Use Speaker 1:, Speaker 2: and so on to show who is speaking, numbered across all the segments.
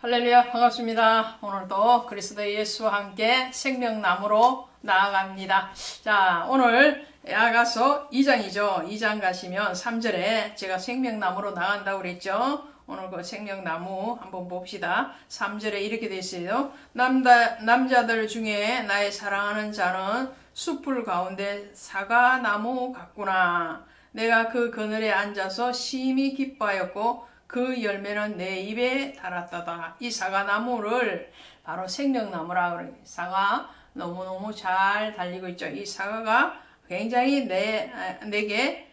Speaker 1: 할렐루야 반갑습니다. 오늘도 그리스도 예수와 함께 생명나무로 나아갑니다. 자 오늘 야가서 2장이죠. 2장 가시면 3절에 제가 생명나무로 나간다고 그랬죠. 오늘 그 생명나무 한번 봅시다. 3절에 이렇게 돼 있어요. 남자, 남자들 중에 나의 사랑하는 자는 숲풀 가운데 사과나무 같구나. 내가 그 그늘에 앉아서 심히 기뻐하였고 그 열매는 내 입에 달았다다. 이 사과나무를 바로 생명나무라 그래. 사과 너무너무 잘 달리고 있죠. 이 사과가 굉장히 내, 내게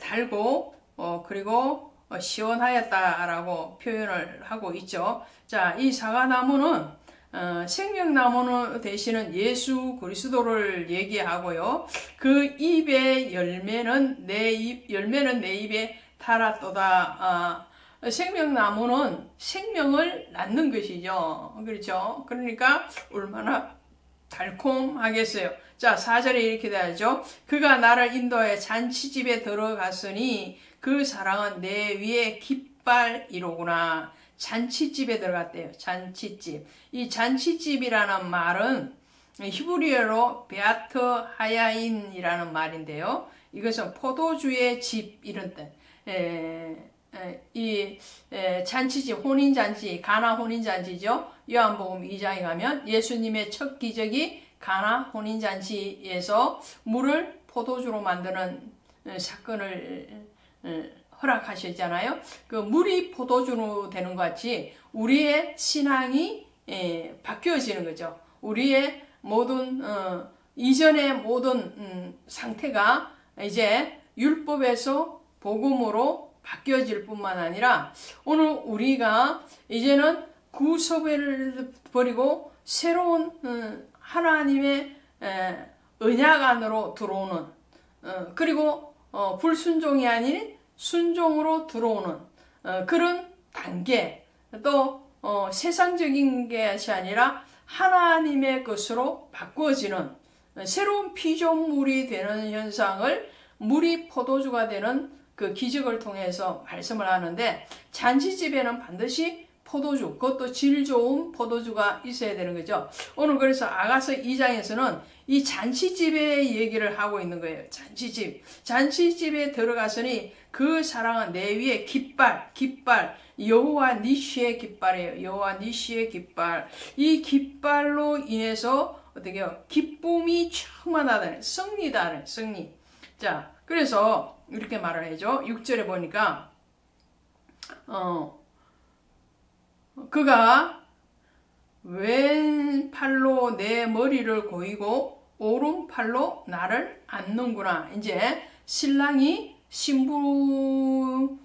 Speaker 1: 달고, 어, 그리고 어, 시원하였다라고 표현을 하고 있죠. 자, 이 사과나무는 어, 생명나무는 대신은 예수 그리스도를 얘기하고요. 그 입의 열매는 내 입, 열매는 내 입에 달았도다. 어, 생명나무는 생명을 낳는 것이죠. 그렇죠? 그러니까 얼마나 달콤하겠어요. 자, 4절에 이렇게 되죠. 그가 나를 인도해 잔치집에 들어갔으니 그 사랑은 내 위에 깃발이로구나. 잔치집에 들어갔대요. 잔치집. 이 잔치집이라는 말은 히브리어로 베아트 하야인이라는 말인데요. 이것은 포도주의 집 이런 뜻. 에, 이 잔치집 혼인잔치 가나 혼인잔치죠. 요한복음 2장에 가면 예수님의 첫 기적이 가나 혼인잔치에서 물을 포도주로 만드는 사건을 허락하셨잖아요. 그 물이 포도주로 되는 것 같이 우리의 신앙이 바뀌어지는 거죠. 우리의 모든 어, 이전의 모든 음, 상태가 이제 율법에서 복음으로 바뀌어질 뿐만 아니라 오늘 우리가 이제는 구속을 버리고 새로운 어, 하나님의 언약 안으로 들어오는 어, 그리고 어, 불순종이 아닌 순종으로 들어오는 그런 단계 또 세상적인 것이 아니라 하나님의 것으로 바꾸어지는 새로운 피조물이 되는 현상을 물이 포도주가 되는 그 기적을 통해서 말씀을 하는데 잔치집에는 반드시 포도주, 그것도 질 좋은 포도주가 있어야 되는 거죠. 오늘 그래서 아가서 2장에서는 이 잔치집의 얘기를 하고 있는 거예요. 잔치집. 잔치집에 들어갔으니 그 사랑은 내 위에 깃발, 깃발, 여호와 니시의 깃발이에요. 여호와 니시의 깃발. 이 깃발로 인해서 어떻게요? 기쁨이 충만하다는 승리다는 승리. 자, 그래서 이렇게 말을 해죠. 6절에 보니까 어 그가 왼팔로 내 머리를 고이고 오른팔로 나를 안는구나. 이제 신랑이 신부를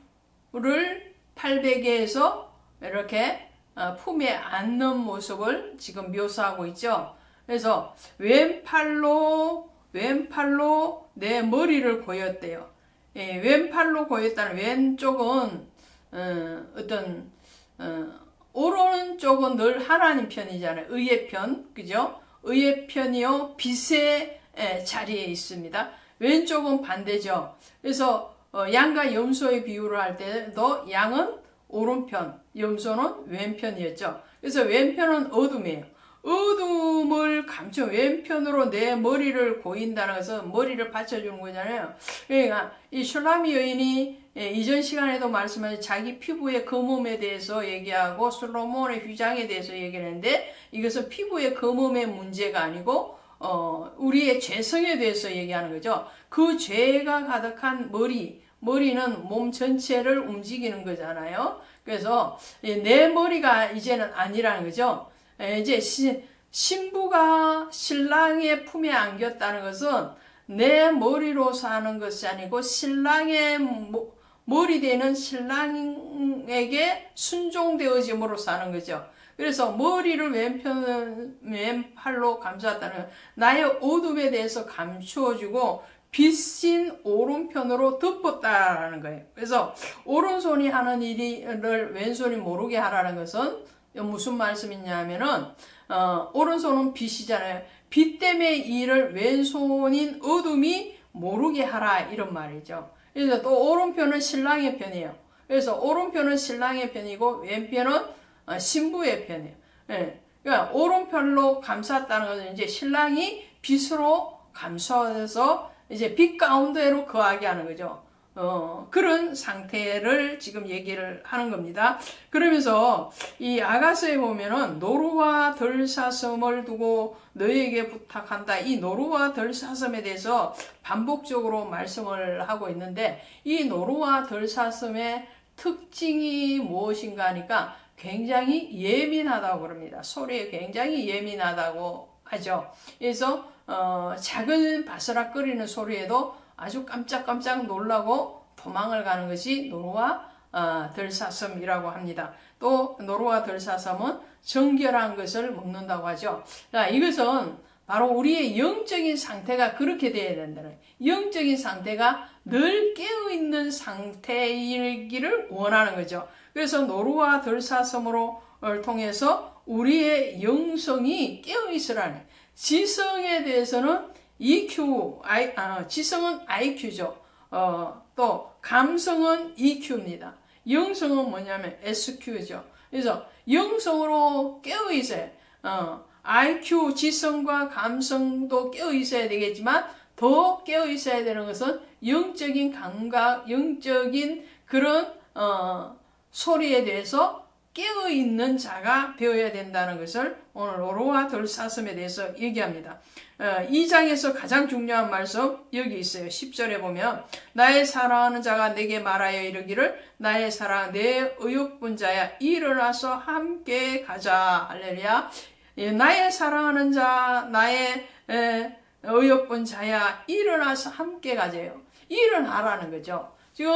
Speaker 1: 팔베개에서 이렇게 어, 품에 안는 모습을 지금 묘사하고 있죠. 그래서 왼팔로 왼팔로 내 머리를 고였대요. 예, 왼팔로 고였다는 왼쪽은 어, 떤 어, 오른쪽은 늘 하나님 편이잖아요. 의의 편, 그죠? 의의 편이요 빛의 에, 자리에 있습니다. 왼쪽은 반대죠. 그래서 어, 양과 염소의 비유를 할 때도 양은 오른편, 염소는 왼편이었죠. 그래서 왼편은 어둠이에요. 어둠을 감춰 왼편으로 내 머리를 고인다는 것은 머리를 받쳐주는 거잖아요. 그러니까 이 슐라미 여인이 예, 이전 시간에도 말씀하신 자기 피부의 검음에 대해서 얘기하고 솔로몬의 휘장에 대해서 얘기했는데 이것은 피부의 검음의 문제가 아니고 어, 우리의 죄성에 대해서 얘기하는 거죠. 그 죄가 가득한 머리, 머리는 몸 전체를 움직이는 거잖아요. 그래서 내 머리가 이제는 아니라는 거죠. 이제 시, 신부가 신랑의 품에 안겼다는 것은 내 머리로 사는 것이 아니고 신랑의 모, 머리 되는 신랑에게 순종되어짐으로 사는 거죠. 그래서 머리를 왼편, 왼팔로 감쌌다는 나의 어둠에 대해서 감추어주고 빛인 오른편으로 덮었다라는 거예요. 그래서 오른손이 하는 일을 왼손이 모르게 하라는 것은 무슨 말씀이냐면은 어, 오른손은 빛이잖아요. 빛 때문에 일을 왼손인 어둠이 모르게 하라 이런 말이죠. 그래서 또 오른편은 신랑의 편이에요. 그래서 오른편은 신랑의 편이고 왼편은 어, 신부의 편이에요. 예. 그러니까 오른편로 감쌌다는 것은 이제 신랑이 빛으로 감싸서 이제 빛 가운데로 거하게 하는 거죠. 어, 그런 상태를 지금 얘기를 하는 겁니다. 그러면서 이 아가서에 보면은 노루와 덜사섬을 두고 너에게 부탁한다. 이 노루와 덜사섬에 대해서 반복적으로 말씀을 하고 있는데 이 노루와 덜사섬의 특징이 무엇인가 하니까 굉장히 예민하다고 그럽니다. 소리에 굉장히 예민하다고 하죠. 그래서 어, 작은 바스락거리는 소리에도 아주 깜짝깜짝 놀라고 도망을 가는 것이 노루와 어, 들사섬이라고 합니다. 또 노루와 들사섬은 정결한 것을 먹는다고 하죠. 자, 이것은 바로 우리의 영적인 상태가 그렇게 되어야 된다는 영적인 상태가 늘 깨어있는 상태이기를 원하는 거죠. 그래서 노루와 들사섬으로 통해서 우리의 영성이 깨어있으라는 지성에 대해서는 EQ, I, 아, 지성은 IQ죠. 어, 또 감성은 EQ입니다. 영성은 뭐냐면 SQ죠. 그래서 영성으로 깨어 있어야 어, IQ, 지성과 감성도 깨어 있어야 되겠지만 더 깨어 있어야 되는 것은 영적인 감각, 영적인 그런 어, 소리에 대해서 깨어 있는 자가 배워야 된다는 것을 오늘 오로와 덜사슴에 대해서 얘기합니다. 어, 이 장에서 가장 중요한 말씀 여기 있어요. 10절에 보면 나의 사랑하는 자가 내게 말하여 이르기를 나의 사랑 내 의욕분 자야 일어나서 함께 가자. 할렐루야. 예, 나의 사랑하는 자 나의 에, 의욕분 자야 일어나서 함께 가재요. 일어나라는 거죠. 지금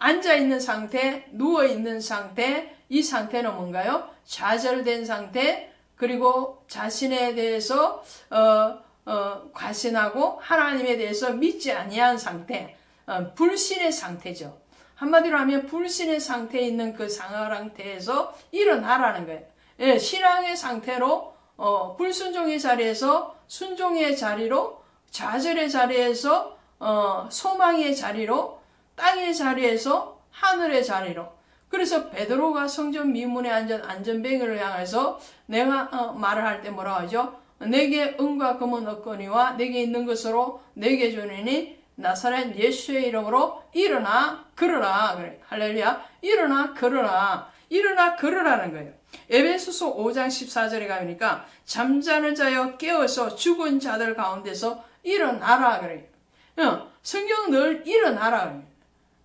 Speaker 1: 앉아 있는 상태, 누워 있는 상태, 이 상태는 뭔가요? 좌절된 상태, 그리고 자신에 대해서 어, 어, 과신하고 하나님에 대해서 믿지 아니한 상태, 어, 불신의 상태죠. 한마디로 하면 불신의 상태에 있는 그 상태에서 일어나라는 거예요. 예, 신앙의 상태로 어, 불순종의 자리에서 순종의 자리로 좌절의 자리에서 어, 소망의 자리로 땅의 자리에서 하늘의 자리로 그래서 베드로가 성전 미문에 앉은 안전뱅이를 향해서 내가 어, 말을 할 때 뭐라 하죠? 내게 은과 금은 없거니와 내게 있는 것으로 내게 주니니 나사렛 예수의 이름으로 일어나 걸어라 그래 할렐루야 일어나 걸어라 일어나 걸으라는 거예요. 에베소서 5장 14절에 가니까 잠자는 자여 깨어서 죽은 자들 가운데서 일어나라 그래요. 어, 성경 늘 일어나라 그래요.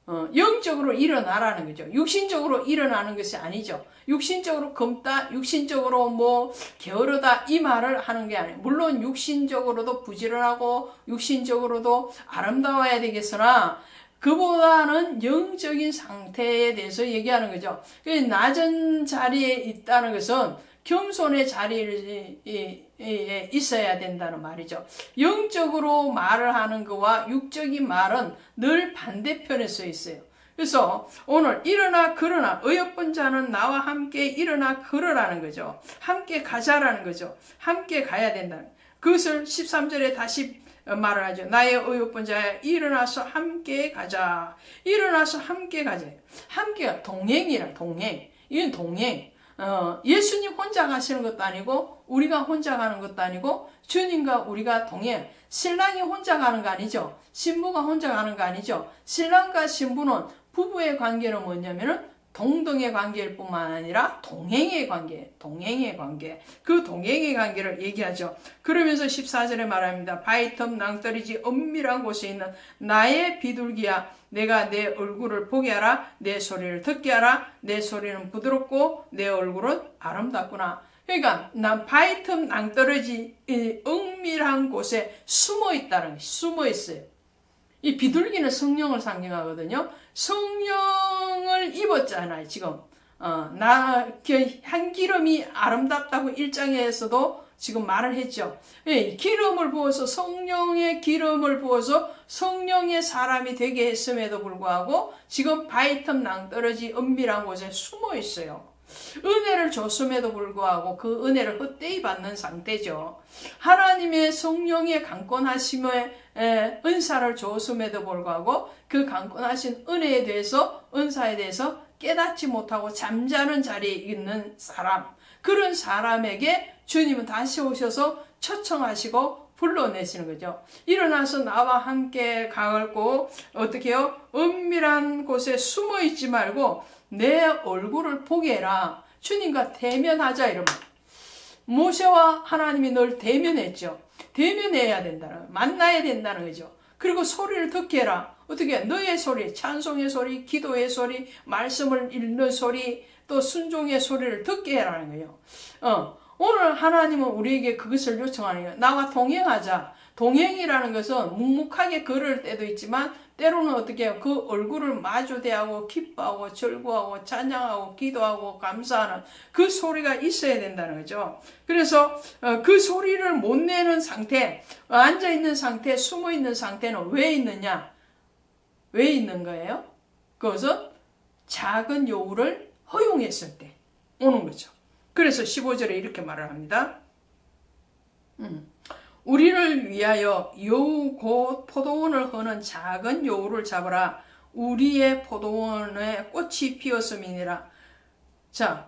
Speaker 1: 어, 영적으로 일어나라는 거죠. 육신적으로 일어나는 것이 아니죠. 육신적으로 검다, 육신적으로 뭐 게으르다 이 말을 하는 게 아니에요. 물론 육신적으로도 부지런하고 육신적으로도 아름다워야 되겠으나 그보다는 영적인 상태에 대해서 얘기하는 거죠. 그 낮은 자리에 있다는 것은 겸손의 자리에 있어야 된다는 말이죠. 영적으로 말을 하는 것과 육적인 말은 늘 반대편에 서 있어요. 그래서 오늘 일어나 걸어나 어여쁜 자는 나와 함께 일어나 걸어라는 거죠. 함께 가자라는 거죠. 함께 가야 된다는 그것을 13절에 다시 말을 하죠. 나의 어여쁜 자야 일어나서 함께 가자. 일어나서 함께 가자. 함께 동행이라 동행. 이건 동행. 어, 예수님 혼자 가시는 것도 아니고 우리가 혼자 가는 것도 아니고 주님과 우리가 동행. 신랑이 혼자 가는 거 아니죠. 신부가 혼자 가는 거 아니죠. 신랑과 신부는 부부의 관계는 뭐냐면은 동등의 관계일 뿐만 아니라 동행의 관계, 동행의 관계, 그 동행의 관계를 얘기하죠. 그러면서 14절에 말합니다. 바이텀 낭떠리지 엄밀한 곳에 있는 나의 비둘기야. 내가 내 얼굴을 보게 하라. 내 소리를 듣게 하라. 내 소리는 부드럽고 내 얼굴은 아름답구나. 그러니까 난 바이텀 낭떠러지 은밀한 곳에 숨어 있다는 숨어 있어요. 이 비둘기는 성령을 상징하거든요. 성령 을 입었잖아요, 지금. 어, 나, 그 향기름이 아름답다고 일장에서도 지금 말을 했죠. 예, 기름을 부어서 성령의 기름을 부어서 성령의 사람이 되게 했음에도 불구하고 지금 바이텀 낭떠러지 은밀한 곳에 숨어 있어요. 은혜를 줬음에도 불구하고 그 은혜를 헛되이 받는 상태죠. 하나님의 성령의 강권하심의 은사를 줬음에도 불구하고 그 강권하신 은혜에 대해서 은사에 대해서 깨닫지 못하고 잠자는 자리에 있는 사람 그런 사람에게 주님은 다시 오셔서 초청하시고 불러내시는 거죠. 일어나서 나와 함께 가고 어떻게요? 은밀한 곳에 숨어 있지 말고 내 얼굴을 보게 해라. 주님과 대면하자 이러면 모세와 하나님이 널 대면했죠. 대면해야 된다는 만나야 된다는 거죠. 그리고 소리를 듣게 해라. 어떻게 너의 소리, 찬송의 소리, 기도의 소리, 말씀을 읽는 소리, 또 순종의 소리를 듣게 해라는 거예요. 어, 오늘 하나님은 우리에게 그것을 요청하는 거예요. 나와 동행하자. 동행이라는 것은 묵묵하게 걸을 때도 있지만 때로는 어떻게 해요? 그 얼굴을 마주 대하고 기뻐하고 절구하고 찬양하고 기도하고 감사하는 그 소리가 있어야 된다는 거죠. 그래서 어, 그 소리를 못 내는 상태, 앉아 있는 상태, 숨어 있는 상태는 왜 있느냐? 왜 있는 거예요? 그것은 작은 요구를 허용했을 때 오는 거죠. 그래서 15절에 이렇게 말을 합니다. 음. 우리를 위하여 여우 곧 포도원을 허는 작은 여우를 잡으라. 우리의 포도원에 꽃이 피었음이니라. 자,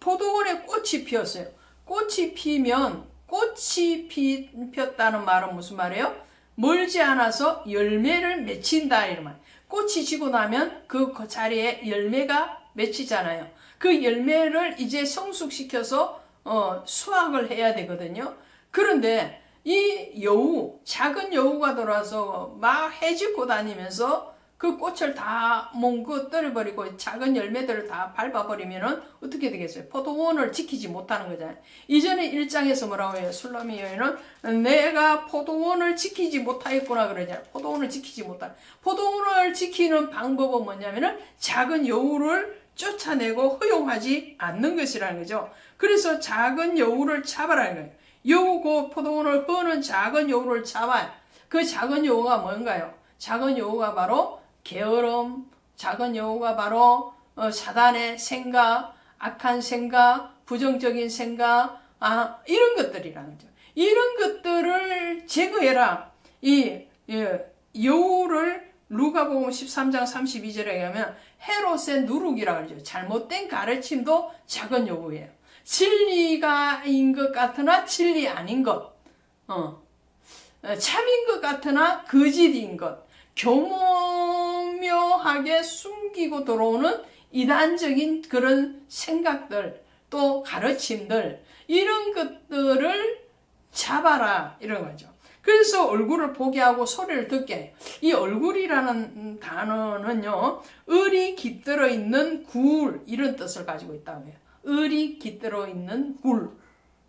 Speaker 1: 포도원에 꽃이 피었어요. 꽃이 피면 꽃이 피, 폈다는 말은 무슨 말이에요? 멀지 않아서 열매를 맺힌다 이런 말. 꽃이 지고 나면 그 자리에 열매가 맺히잖아요. 그 열매를 이제 성숙시켜서 어, 수확을 해야 되거든요. 그런데 이 여우, 작은 여우가 돌아서 막 해집고 다니면서 그 꽃을 다 몽고 떨어버리고 작은 열매들을 다 밟아버리면은 어떻게 되겠어요? 포도원을 지키지 못하는 거잖아요. 이전에 1장에서 뭐라고 해요? 술라미 여인은 내가 포도원을 지키지 못하였구나 그러잖아요. 포도원을 지키지 못하. 포도원을 지키는 방법은 뭐냐면은 작은 여우를 쫓아내고 허용하지 않는 것이라는 거죠. 그래서 작은 여우를 잡아라는 거예요. 여우고 포도원을 허는 작은 여우를 잡아요. 그 작은 여우가 뭔가요? 작은 여우가 바로 게으름, 작은 여우가 바로 어, 사단의 생각, 악한 생각, 부정적인 생각, 아, 이런 것들이라는 거죠. 이런 것들을 제거해라. 이 예, 여우를 루가복음 13장 32절에 가면 헤롯의 누룩이라고 하죠. 잘못된 가르침도 작은 여우예요. 진리가인 것 같으나 진리 아닌 것, 어. 참인 것 같으나 거짓인 것, 교묘하게 숨기고 들어오는 이단적인 그런 생각들, 또 가르침들, 이런 것들을 잡아라, 이런 거죠. 그래서 얼굴을 보게 하고 소리를 듣게. 이 얼굴이라는 단어는요, 을이 깃들어 있는 굴, 이런 뜻을 가지고 있다고 해요. 을이 깃들어 있는 굴.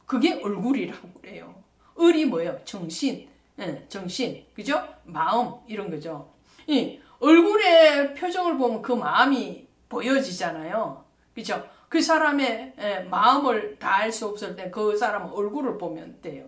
Speaker 1: 그게 얼굴이라고 그래요. 을이 뭐예요? 정신. 예, 정신. 그죠? 마음. 이런 거죠. 이 얼굴의 표정을 보면 그 마음이 보여지잖아요. 그죠? 그 사람의 예, 마음을 다 알 수 없을 때 그 사람 얼굴을 보면 돼요.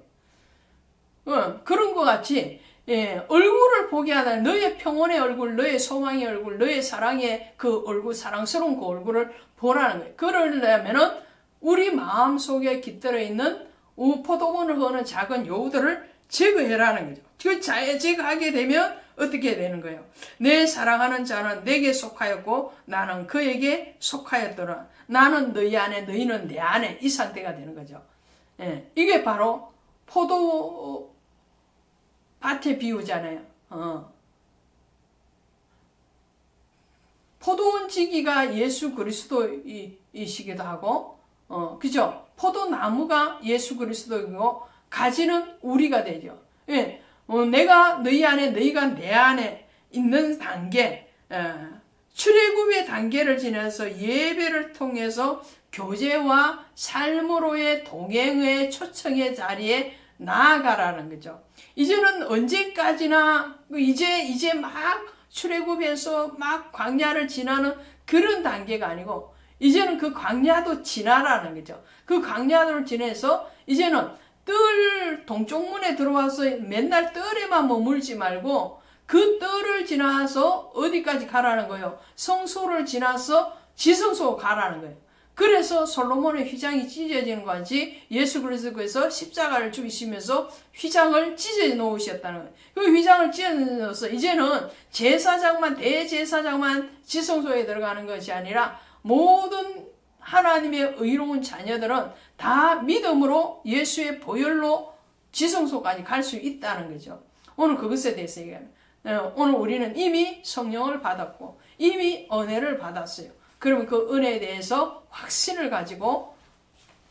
Speaker 1: 어, 그런 것 같이 예, 얼굴을 보게 하다 너의 평온의 얼굴, 너의 소망의 얼굴, 너의 사랑의 그 얼굴, 사랑스러운 그 얼굴을 보라는 거예요. 그러려면은 우리 마음 속에 깃들어 있는 포도원을 허는 작은 여우들을 제거해라는 거죠. 그 제거하게 되면 어떻게 되는 거예요? 내 사랑하는 자는 내게 속하였고 나는 그에게 속하였더라. 나는 너희 안에 너희는 내 안에 이 상태가 되는 거죠. 예, 이게 바로 포도 밭에 비우잖아요. 어. 포도원 지기가 예수 그리스도이시기도 하고, 어, 그죠? 포도나무가 예수 그리스도이고, 가지는 우리가 되죠. 예, 어, 내가 너희 안에, 너희가 내 안에 있는 단계, 어, 출애굽의 단계를 지나서 예배를 통해서 교제와 삶으로의 동행의 초청의 자리에 나아가라는 거죠. 이제는 언제까지나 이제 이제 막 출애굽해서 막 광야를 지나는 그런 단계가 아니고 이제는 그 광야도 지나라는 거죠. 그 광야를 지내서 이제는 뜰 동쪽 문에 들어와서 맨날 뜰에만 머물지 말고 그 뜰을 지나서 어디까지 가라는 거예요. 성소를 지나서 지성소 가라는 거예요. 그래서 솔로몬의 휘장이 찢어지는 것 같이 예수 그리스도께서 십자가를 죽이시면서 휘장을 찢어 놓으셨다는 거예요. 그 휘장을 찢어 놓어서 이제는 제사장만 대제사장만 지성소에 들어가는 것이 아니라 모든 하나님의 의로운 자녀들은 다 믿음으로 예수의 보혈로 지성소까지 갈 수 있다는 거죠. 오늘 그것에 대해서 얘기합니다. 어, 오늘 우리는 이미 성령을 받았고 이미 은혜를 받았어요. 그러면 그 은혜에 대해서 확신을 가지고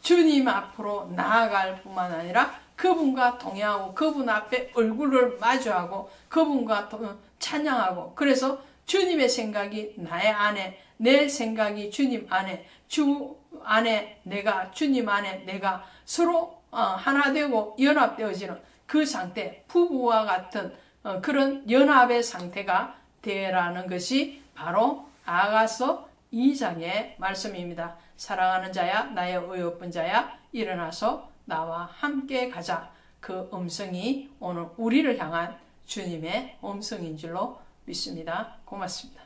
Speaker 1: 주님 앞으로 나아갈 뿐만 아니라 그분과 동행하고 그분 앞에 얼굴을 마주하고 그분과 동- 찬양하고 그래서 주님의 생각이 나의 안에 내 생각이 주님 안에 주 안에 내가 주님 안에 내가 서로 어, 하나 되고 연합되어지는 그 상태 부부와 같은 어, 그런 연합의 상태가 되라는 것이 바로 아가서 2장의 말씀입니다. 사랑하는 자야 나의 의롭은 자야 일어나서 나와 함께 가자. 그 음성이 오늘 우리를 향한 주님의 음성인 줄로 믿습니다. 고맙습니다.